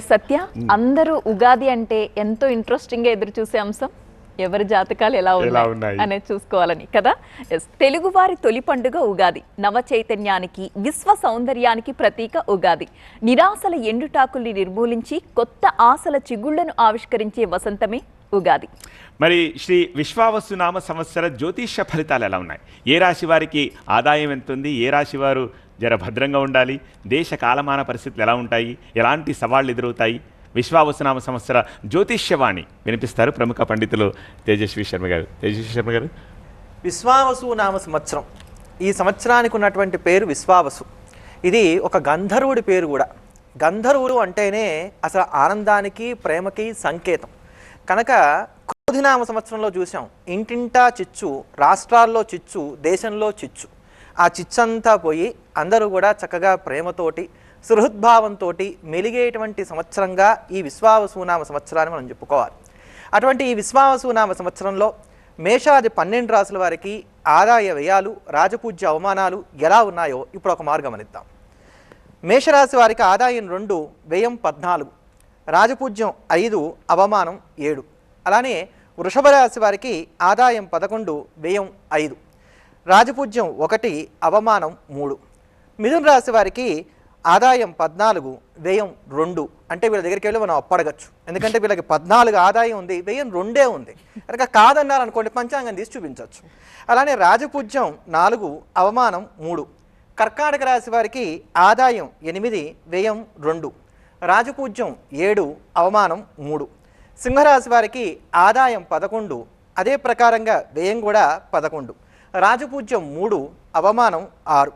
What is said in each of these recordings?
సత్య అందరూ ఉగాది అంటే ఎంతో ఇంట్రెస్టింగ్గా ఎదురు చూసే అంశం. ఎవరి జాతకాలు ఎలా ఉన్నాయి? అనేది చూసుకోవాలని కదా? తెలుగువారి తొలి పండుగ ఉగాది. నవ చైతన్యానికి విశ్వ సౌందర్యానికి ప్రతీక ఉగాది. నిరాశల ఎండుటాకుల్ని నిర్మూలించి కొత్త ఆశల చిగుళ్ళను ఆవిష్కరించే వసంతమే ఉగాది. మరి శ్రీ విశ్వావసునామ సంవత్సర జ్యోతిష్య ఫలితాలు ఎలా ఉన్నాయి? ఏ రాశి వారికి ఆదాయం ఎంత ఉంది ఏ రాశి వారు జర భద్రంగా ఉండాలి. దేశ కాలమాన పరిస్థితులు ఎలా ఉంటాయి? ఎలాంటి సవాళ్ళు ఎదురవుతాయి? విశ్వావసునామ సంవత్సర జ్యోతిష్యవాణి వినిపిస్తారు ప్రముఖ పండితులు తేజస్వి శర్మ గారు. తేజస్వి శర్మ గారు. విశ్వావసు నామ సంవత్సరం. ఈ సంవత్సరానికి ఉన్నటువంటి పేరు విశ్వావసు. ఇది ఒక గంధర్వుడి పేరు కూడా. గంధర్వుడు అంటేనే అసలు ఆనందానికి ప్రేమకి సంకేతం. కనుక క్రోధినామ సంవత్సరంలో చూసాం. ఇంటింటా చిచ్చు రాష్ట్రాల్లో చిచ్చు దేశంలో చిచ్చు. ఆ చిచ్చంతా పోయి అందరూ కూడా చక్కగా ప్రేమతోటి సుహృద్భావంతో మెలిగేటువంటి సంవత్సరంగా ఈ విశ్వావసునామ సంవత్సరాన్ని మనం చెప్పుకోవాలి. అటువంటి ఈ విశ్వావసునామ సంవత్సరంలో మేషాది పన్నెండు రాసుల వారికి ఆదాయ వ్యయాలు రాజపూజ్య అవమానాలు ఎలా ఉన్నాయో ఇప్పుడు ఒక మార్గం అనిద్దాం. మేషరాశి వారికి ఆదాయం రెండు వ్యయం పద్నాలుగు రాజపూజ్యం ఐదు అవమానం ఏడు. అలానే వృషభ రాశి వారికి ఆదాయం పదకొండు వ్యయం ఐదు. రాజపూజ్యం ఒకటి అవమానం మూడు. మిథున రాశి వారికి ఆదాయం పద్నాలుగు వ్యయం రెండు. అంటే వీళ్ళ దగ్గరికి వెళ్ళి మనం అప్పడగచ్చు. ఎందుకంటే వీళ్ళకి పద్నాలుగు ఆదాయం ఉంది వ్యయం రెండే ఉంది. కనుక కాదన్నారు అనుకోండి పంచాంగం తీసి చూపించవచ్చు. అలానే రాజపూజ్యం నాలుగు అవమానం మూడు. కర్కాటక రాశి వారికి ఆదాయం ఎనిమిది వ్యయం రెండు. రాజపూజ్యం ఏడు అవమానం మూడు. సింహరాశి వారికి ఆదాయం పదకొండు. అదే ప్రకారంగా వ్యయం కూడా పదకొండు. రాజపూజ్యం మూడు అవమానం ఆరు.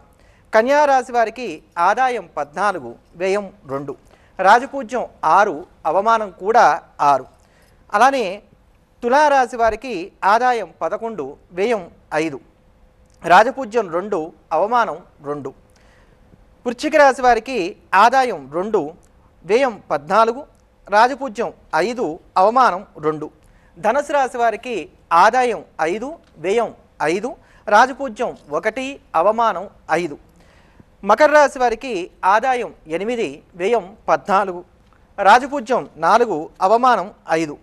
కన్యారాశి వారికి ఆదాయం పద్నాలుగు వ్యయం రెండు. రాజపూజ్యం ఆరు అవమానం కూడా ఆరు. అలానే తులారాశి వారికి ఆదాయం పదకొండు వ్యయం ఐదు. రాజపూజ్యం రెండు అవమానం రెండు. వృశ్చిక రాశి వారికి ఆదాయం రెండు వ్యయం పద్నాలుగు. రాజపూజ్యం ఐదు అవమానం రెండు. ధనుసు రాశి వారికి ఆదాయం ఐదు వ్యయం ఐదు. రాజపూజ్యం ఒకటి అవమానం ఐదు. మకర రాశి వారికి ఆదాయం ఎనిమిది వ్యయం పద్నాలుగు. రాజపూజ్యం నాలుగు అవమానం ఐదు.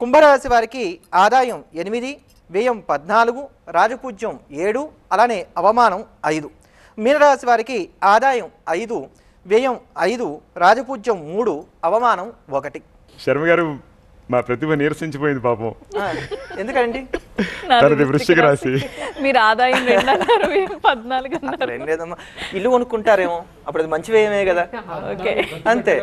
కుంభరాశి వారికి ఆదాయం ఎనిమిది వ్యయం పద్నాలుగు రాజపూజ్యం ఏడు అలానే అవమానం ఐదు. మీనరాశి వారికి ఆదాయం ఐదు వ్యయం ఐదు రాజపూజ్యం మూడు అవమానం ఒకటి. శర్మ గారు మా ప్రతిభ నీరసించిపోయింది పాపం. ఎందుకండి? నాది తనది వృశ్చిక రాశి. మీరు ఆదాయం రెండు అన్నారు మీరు పద్నాలుగు అన్నారు. లేదమ్మా. ఇల్లు కొనుక్కుంటారేమో. అప్పుడు అది మంచి వ్యయమే కదా. ఓకే. అంతే.